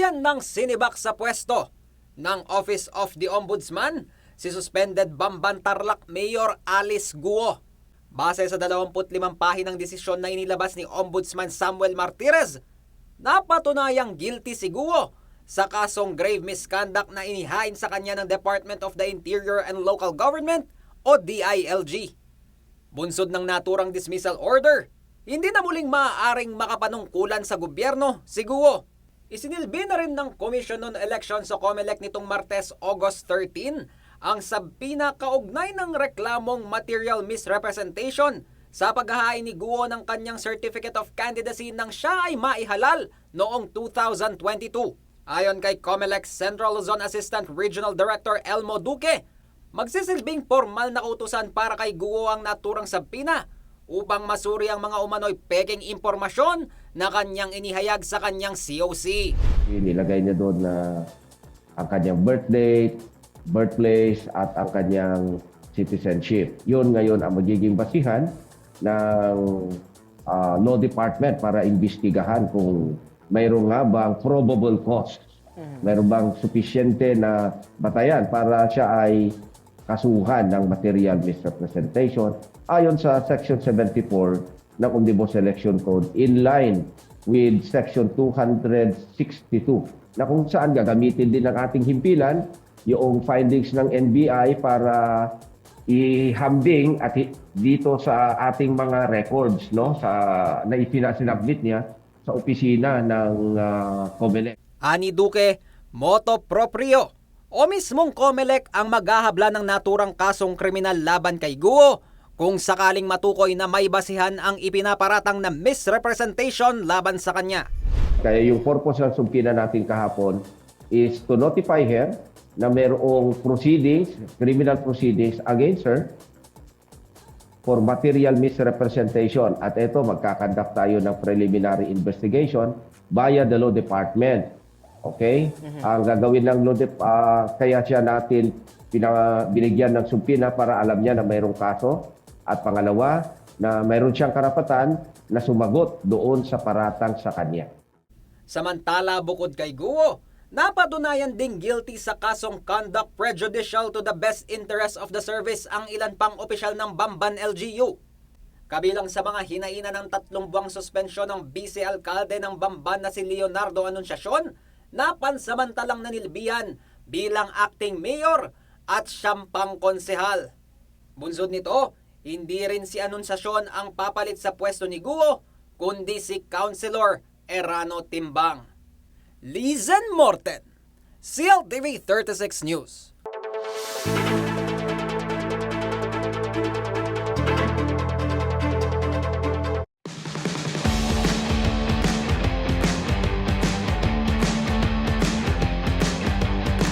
Tuluyan ng sinibak sa pwesto ng Office of the Ombudsman si suspended Bamban Tarlac Mayor Alice Guo. Base sa 25 pahinang desisyon na inilabas ni Ombudsman Samuel Martirez, napatunayang guilty si Guo sa kasong grave misconduct na inihain sa kanya ng Department of the Interior and Local Government o DILG. Bunsod ng naturang dismissal order, hindi na muling maaaring makapanungkulan sa gobyerno si Guo. Isinilbi na rin ng Commission on Elections sa COMELEC nitong Martes, August 13 ang sabpina kaugnay ng reklamong material misrepresentation sa paghahain ni Guo ng kanyang Certificate of Candidacy nang siya ay maihalal noong 2022. Ayon kay COMELEC Central Luzon Assistant Regional Director Elmo Duque, magsisilbing formal na kautusan para kay Guo ang naturang sabpina upang masuri ang mga umano'y peking impormasyon na kanyang inihayag sa kanyang COC. Nilagay niya doon na ang kanyang birth date, birthplace, at ang kanyang citizenship. Yun ngayon ang magiging basihan ng ah, law department para imbestigahan kung mayroon nga bang probable cause. Mayroon bang sufisyente na batayan para siya ay kasuhan ng material misrepresentation ayon sa Section 74 ng Omnibus Election Code in line with Section 262 na kung saan gagamitin din ng ating himpilan yung findings ng NBI para ihambing at dito sa ating mga records no sa na ipinasinabmit niya sa opisina ng uh, COMELEC. Ani Duque, moto proprio o mismong Comelec ang maghahabla ng naturang kasong kriminal laban kay Guo kung sakaling matukoy na may basihan ang ipinaparatang na misrepresentation laban sa kanya. Kaya yung purpose ng sumpina natin kahapon is to notify her na mayroong proceedings, criminal proceedings against her for material misrepresentation. At ito, magkakandak tayo ng preliminary investigation via the law department. Okay? Ang gagawin ng law dep- ah, kaya siya natin pina- binigyan ng sumpina para alam niya na mayroong kaso. At pangalawa, na mayroon siyang karapatan na sumagot doon sa paratang sa kanya. Samantala bukod kay Guo, napatunayan ding guilty sa kasong conduct prejudicial to the best interest of the service ang ilan pang opisyal ng Bamban LGU. Kabilang sa mga hinaina ng tatlong buwang suspensyon ng vice alkalde ng Bamban na si Leonardo Anunciacion na pansamantalang nanilbihan bilang acting mayor at siyang konsehal. Bunsod nito, hindi rin si Anunciacion ang papalit sa pwesto ni Guo, kundi si Councilor Erano Timbang. Lizen Morten, CLTV 36 News.